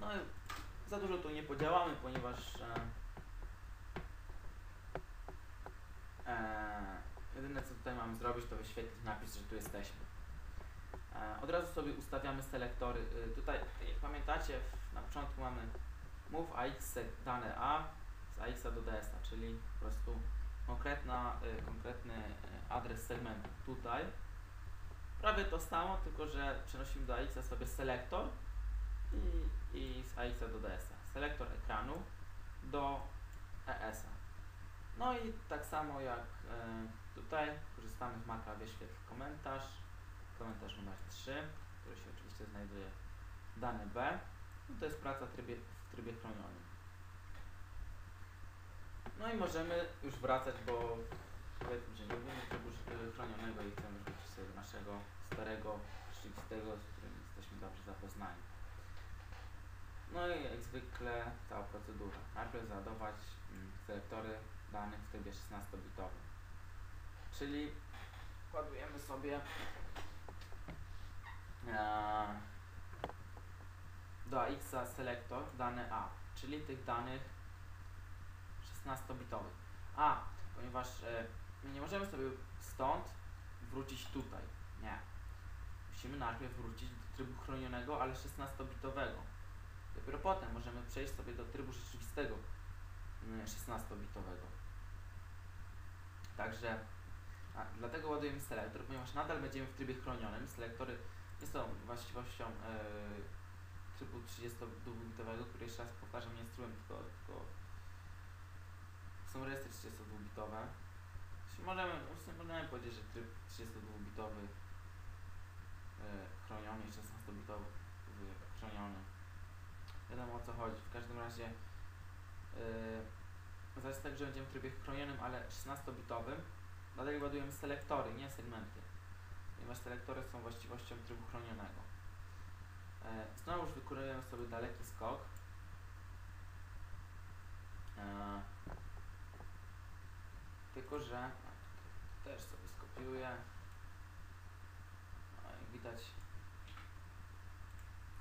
No za dużo tu nie podziałamy, ponieważ e, e, jedyne co tutaj mamy zrobić to wyświetlić napis, że tu jesteśmy. E, od razu sobie ustawiamy selektory. E, tutaj jak pamiętacie w, na początku mamy move AX dane A z AX do DS, czyli po prostu konkretna, e, konkretny e, adres segmentu tutaj. Prawie to samo, tylko że przenosimy do AX sobie selektor i, i z AX do DS-a. Selektor ekranu do ES-a. No i tak samo jak e, tutaj korzystamy z maka wyświetl komentarz, komentarz numer 3, który się oczywiście znajduje dane B. No to jest praca w trybie, w trybie chronionym. No i możemy już wracać, bo powiedzmy, że nie lubimy trybu e, chronionego i chcemy wrócić sobie do naszego starego, rzeczywistego, z którym jesteśmy dobrze zapoznani. No i jak zwykle cała procedura. Najpierw załadować mm, selektory danych w trybie 16-bitowym. Czyli ładujemy sobie e, do AX selektor dane A, czyli tych danych 16-bitowych. A, ponieważ e, my nie możemy sobie stąd wrócić tutaj. Nie. Musimy najpierw wrócić do trybu chronionego, ale 16-bitowego. Dopiero potem możemy przejść sobie do trybu rzeczywistego mm, 16-bitowego. Także a, dlatego ładujemy selektor, ponieważ nadal będziemy w trybie chronionym. Selektory nie są właściwością e, trybu 32-bitowego, który jeszcze raz powtarzam, nie jest trybem, tylko, tylko są rejestry 32-bitowe. Czyli Możemy, możemy powiedzieć, że tryb 32-bitowy e, chroniony i 16-bitowy chroniony. Wiadomo o co chodzi. W każdym razie yy, zaraz tak, że będziemy w trybie chronionym, ale 16-bitowym. Dlatego ładujemy selektory, nie segmenty. Ponieważ selektory są właściwością trybu chronionego. E, znowu wykonujemy sobie daleki skok. E, tylko, że też sobie skopiuję. Jak widać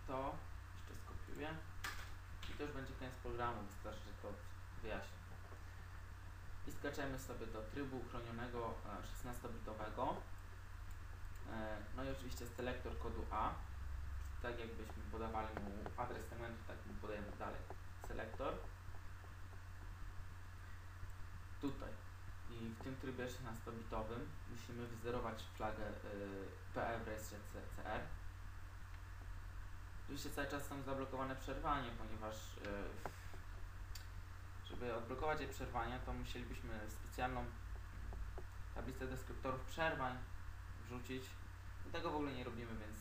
to jeszcze skopiuję. To już będzie koniec programu, wystarczy, że to wyjaśnię. I skaczemy sobie do trybu chronionego e, 16-bitowego. E, No i oczywiście selektor kodu A. Tak jakbyśmy podawali mu adres segmentu, tak mu podajemy dalej selektor. Tutaj. I w tym trybie 16-bitowym musimy wyzerować flagę PE w rejestrze CR. Oczywiście cały czas są zablokowane przerwania, ponieważ y, żeby odblokować jej przerwania, to musielibyśmy specjalną tablicę deskryptorów przerwań wrzucić. Do tego w ogóle nie robimy, więc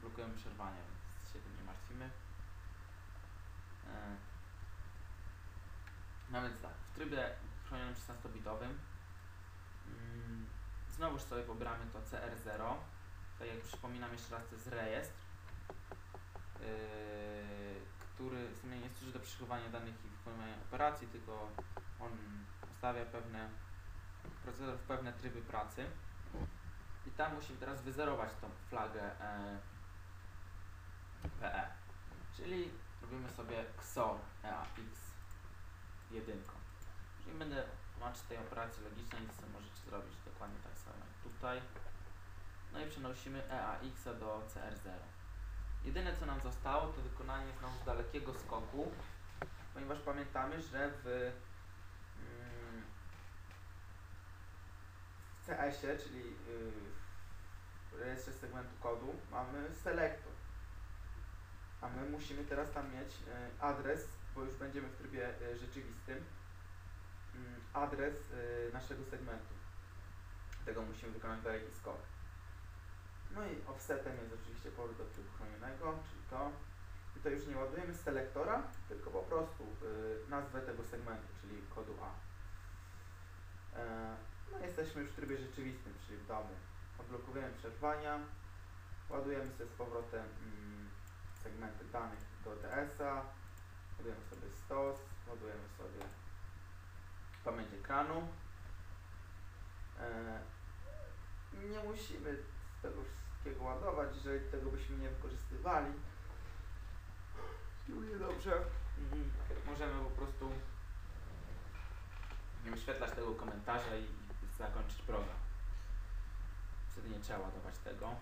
blokujemy przerwania, więc się tym nie martwimy. E, No więc tak, w trybie chronionym 16-bitowym mm, znowuż sobie pobieramy to CR0. Tak jak przypominam jeszcze raz, to jest rejestr, który w sumie nie służy do przechowywania danych i wykonywania operacji, tylko on ustawia pewne procedor w pewne tryby pracy. I tam musimy teraz wyzerować tą flagę e, PE. Czyli robimy sobie XOR EAX jedynką. Jeżeli będę tłumaczyć tej operacji logicznej, sobie możecie zrobić dokładnie tak samo jak tutaj. No i przenosimy EAX do CR0. Jedyne co nam zostało to wykonanie znowu dalekiego skoku, ponieważ pamiętamy, że w, mm, w CS-ie, czyli yy, w rejestrze segmentu kodu, mamy selektor. A my musimy teraz tam mieć y, adres, bo już będziemy w trybie y, rzeczywistym, mm, adres y, naszego segmentu. Tego musimy wykonać daleki skok. No i offsetem jest oczywiście powrót do trybu chronionego, czyli to. I to już nie ładujemy z selektora, tylko po prostu y, nazwę tego segmentu, czyli kodu A. E, no jesteśmy już w trybie rzeczywistym, czyli w domu. Odblokowujemy przerwania, ładujemy sobie z powrotem mm, segmenty danych do DS-a, ładujemy sobie stos, ładujemy sobie pamięć ekranu. E, nie musimy tego wszystkiego ładować, jeżeli tego byśmy nie wykorzystywali. Siłuje do że mm, możemy po prostu nie wyświetlać tego komentarza i, i zakończyć program. Wtedy nie trzeba ładować tego,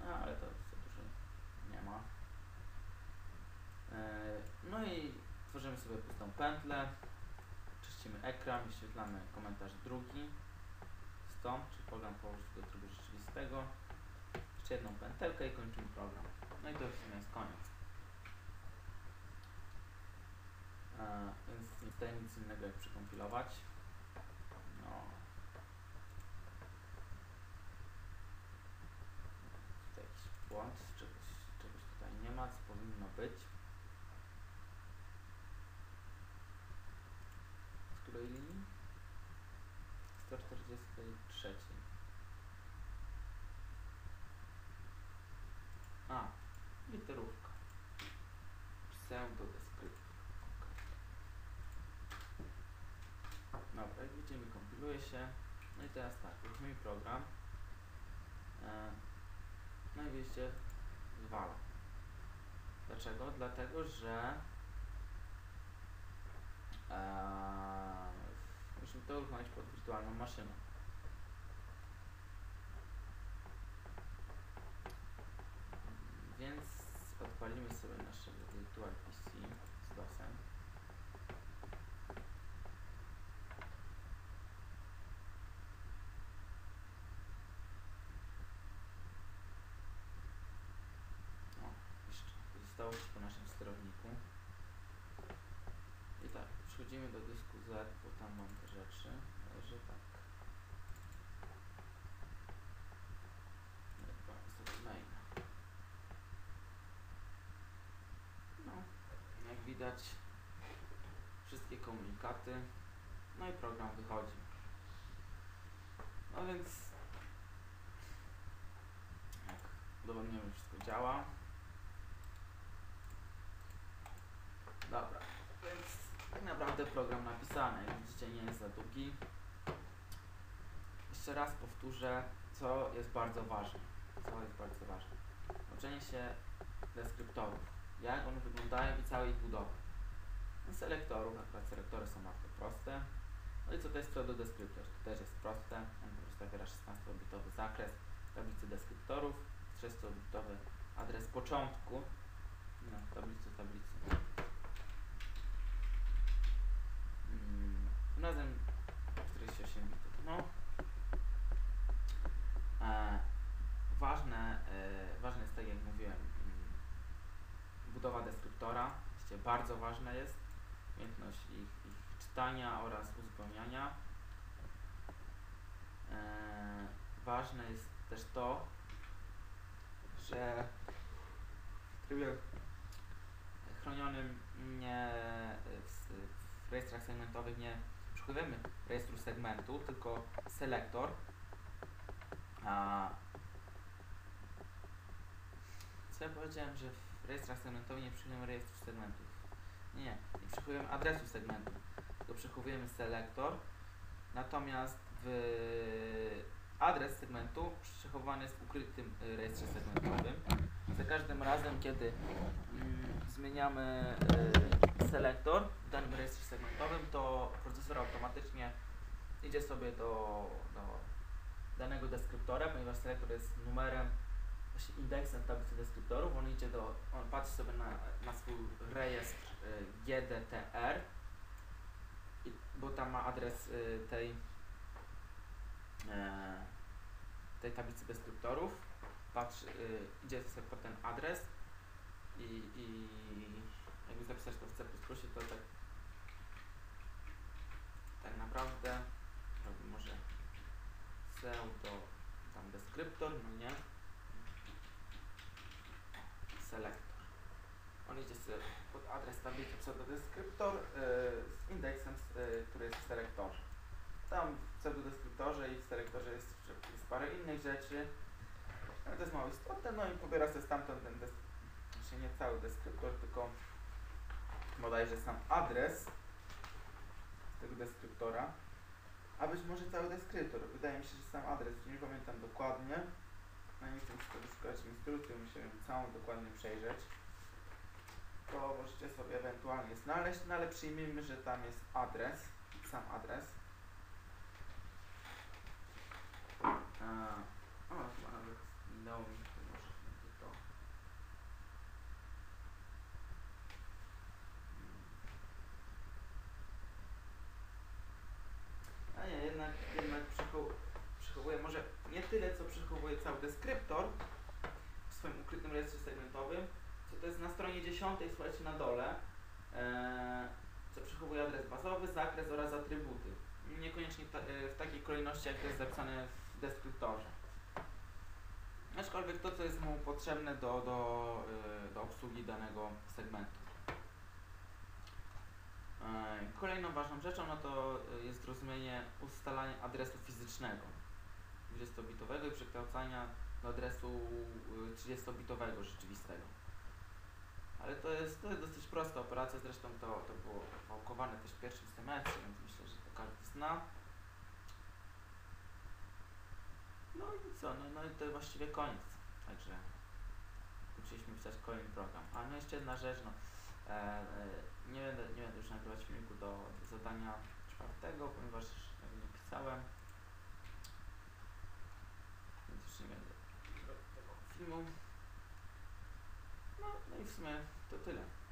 no, ale to za dużo nie ma. E, No i tworzymy sobie pustą pętlę, czyścimy ekran, wyświetlamy komentarz drugi stąd, czy program położyć do trybu rzeczywistego, jeszcze jedną pętelkę i kończymy program. No i to w sumie jest koniec. E, więc nie zostaje nic innego jak przekompilować. No. Tutaj jakiś błąd, czegoś, czegoś tutaj nie ma, co powinno być. Się. No i teraz tak, weźmiemy program. E, no i widzicie, zwala. Dlaczego? Dlatego, że e, musimy to uruchomić pod wirtualną maszyną. Więc odpalimy sobie naszego Virtual PC z DOSem. O, jeszcze zostało się po naszym sterowniku. I przechodzimy do dysku Z, bo tam mam te rzeczy. Że tak. No, jak widać wszystkie komunikaty, no i program wychodzi. No więc jak udowodnimy, wszystko działa. Dobra, więc tak naprawdę program napisany, jak widzicie nie jest za długi. Jeszcze raz powtórzę, co jest bardzo ważne. Co jest bardzo ważne. Uczenie się deskryptorów jak one wyglądają i całej ich budowy. Selektorów, akurat selektory są bardzo proste. No i co to jest pseudodeskryptor? To też jest proste. On po prostu zawiera 16-bitowy zakres tablicy deskryptorów, 30-bitowy adres początku no, tablicy tablicy. Razem 48 bitów. No. E, ważne, e, ważne jest tak jak mówiłem, mm, budowa deskryptora, oczywiście bardzo ważna jest, umiejętność ich, ich czytania oraz uzupełniania. Eee, ważne jest też to, że w trybie chronionym nie w, w rejestrach segmentowych nie przechowujemy rejestru segmentu, tylko selektor. A, co ja powiedziałem, że w rejestrach segmentowych nie przechowujemy rejestru segmentów. Nie, nie, przechowujemy adresu segmentu, tylko przechowujemy selektor. Natomiast w adres segmentu przechowany jest w ukrytym rejestrze segmentowym. Za każdym razem, kiedy mm, zmieniamy y, selektor w danym rejestrze segmentowym, to procesor automatycznie idzie sobie do, do danego deskryptora, ponieważ selektor jest numerem właśnie indeksem tablicy deskryptorów, on idzie do, on patrzy sobie na, na swój rejestr y, GDTR, bo tam ma adres y, tej, e, tej tablicy deskryptorów, patrzy, y, idzie sobie po ten adres i, i jakby zapisać to w C++, to tak tak naprawdę robi może pseudo tam deskryptor, no nie? selektor. On idzie sobie pod adres tablicy pseudodeskryptor yy, z indeksem, yy, który jest w selektorze. Tam w pseudodeskryptorze i w selektorze jest, jest parę innych rzeczy, to jest mało istotne, no i pobiera sobie stamtąd ten desk, znaczy nie cały deskryptor, tylko bodajże sam adres tego deskryptora, a być może cały deskryptor. Wydaje mi się, że sam adres, nie pamiętam dokładnie. No nie chcę sobie szukać instrukcji, ją całą dokładnie przejrzeć. To możecie sobie ewentualnie znaleźć, no ale przyjmijmy, że tam jest adres, sam adres. A, o, chyba nawet minęło mi to może będzie to. A nie, jednak, jednak przechow, przechowuję może nie tyle, co przechowuje cały deskryptor w segmentowym, co to jest na stronie 10, słuchajcie, na dole, e, co przechowuje adres bazowy, zakres oraz atrybuty. Niekoniecznie ta, e, w takiej kolejności, jak to jest zapisane w deskryptorze. Aczkolwiek to, co jest mu potrzebne do, do, e, do obsługi danego segmentu. E, Kolejną ważną rzeczą no to e, jest zrozumienie ustalania adresu fizycznego 20-bitowego i przekształcania do adresu y, 30-bitowego rzeczywistego. Ale to jest, to jest dosyć prosta operacja, zresztą to, to było wałkowane też w pierwszym semestrze, więc myślę, że to każdy zna. No i co, no, no i to właściwie koniec. Także uczyliśmy pisać kolejny program. A no jeszcze jedna rzecz, no, e, e, nie, będę, nie będę już nagrywać filmiku do, do zadania czwartego, ponieważ nie pisałem, więc już nie będę robił tego filmu. No, no i